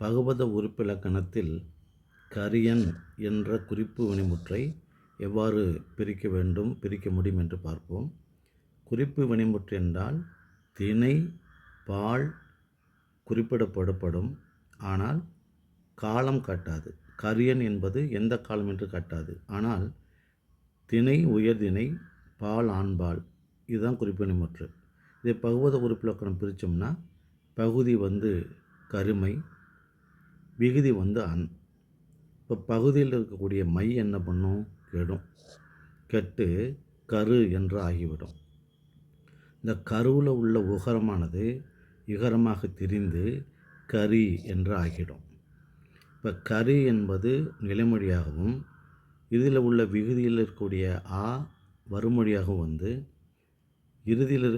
பகவத உறுப்பிலக்கணத்தில் கரியன் என்ற குறிப்பு வினைமுற்றை எவ்வாறு பிரிக்க வேண்டும் பிரிக்க முடியும் என்று பார்ப்போம். குறிப்பு வினைமுற்று என்றால் திணை பால் குறிப்பிடப்படப்படும் ஆனால் காலம் காட்டாது. கரியன் என்பது எந்த காலம் என்று காட்டாது. ஆனால் திணை உயர்திணை பால் ஆண்பால் இதுதான் குறிப்பு வினைமுற்று இதை பகுவத உறுப்பிலக்கணம் பிரித்தோம்னா பகுதி வந்து கருமை விகுதி வந்து அன். இப்போ பகுதியில் இருக்கக்கூடிய மை என்ன பண்ணும்? கெடும். கெட்டு கரு என்று ஆகிவிடும். இந்த கருவில் உள்ள உகரமானது இகரமாக திரிந்து கரி என்று ஆகிடும். இப்போ கரி என்பது நிலைமொழியாகவும் இதில் உள்ள விகுதியில் இருக்கக்கூடிய ஆ வறுமொழியாகவும் வந்து இறுதியில்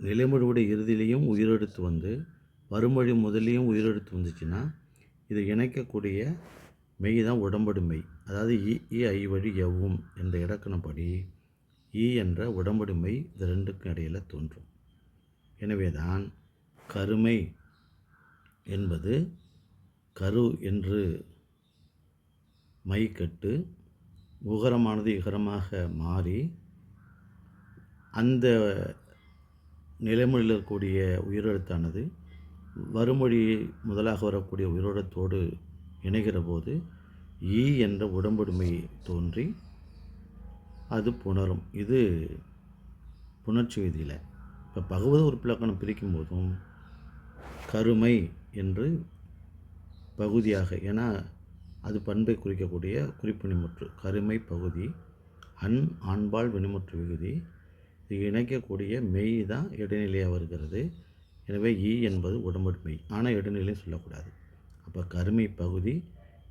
நிலைமொழியுடைய இறுதியிலையும் உயிரெடுத்து வந்து வறுமொழி முதலையும் உயிரெடுத்து வந்துச்சுன்னா இதை இணைக்கக்கூடிய மெய் தான் உடம்படு மெய். அதாவது இ இ ஐ வழி எவ்வும் என்ற இலக்கணப்படி ஈ என்ற உடம்படு மெய் இது ரெண்டுக்கும் இடையில் தோன்றும். எனவே தான் கருமை என்பது கரு என்று மை கட்டு உகரமானது இகரமாக மாறி அந்த நிலைமொழியில் இருக்கக்கூடிய உயிரெழுத்தானது வருமொழி முதலாக வரக்கூடிய உயிரோடத்தோடு இணைகிற போது ஈ என்ற உடம்புடுமை தோன்றி அது புணரும். இது புணர்ச்சி விதியில். இப்போ பகவத உறுப்பிலக்கணம் பிரிக்கும் போதும் கருமை என்று பகுதியாக ஏன்னா அது பண்பை குறிக்கக்கூடிய குறிப்பினிமுற்று கருமை பகுதி அன் ஆண்பால் வினிமுற்று விகுதி இது இணைக்கக்கூடிய மெய் தான் இடைநிலையாக வருகிறது. எனவே ஈ என்பது உடம்படுமை. ஆனால் இடைநிலையும் சொல்லக்கூடாது. அப்போ கருமை பகுதி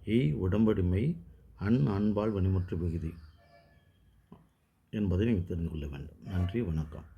ஈ உடம்படுமை அன் அன்பால் வினிமுற்று பகுதி என்பதை நீங்கள் தெரிந்து கொள்ள வேண்டும். நன்றி வணக்கம்.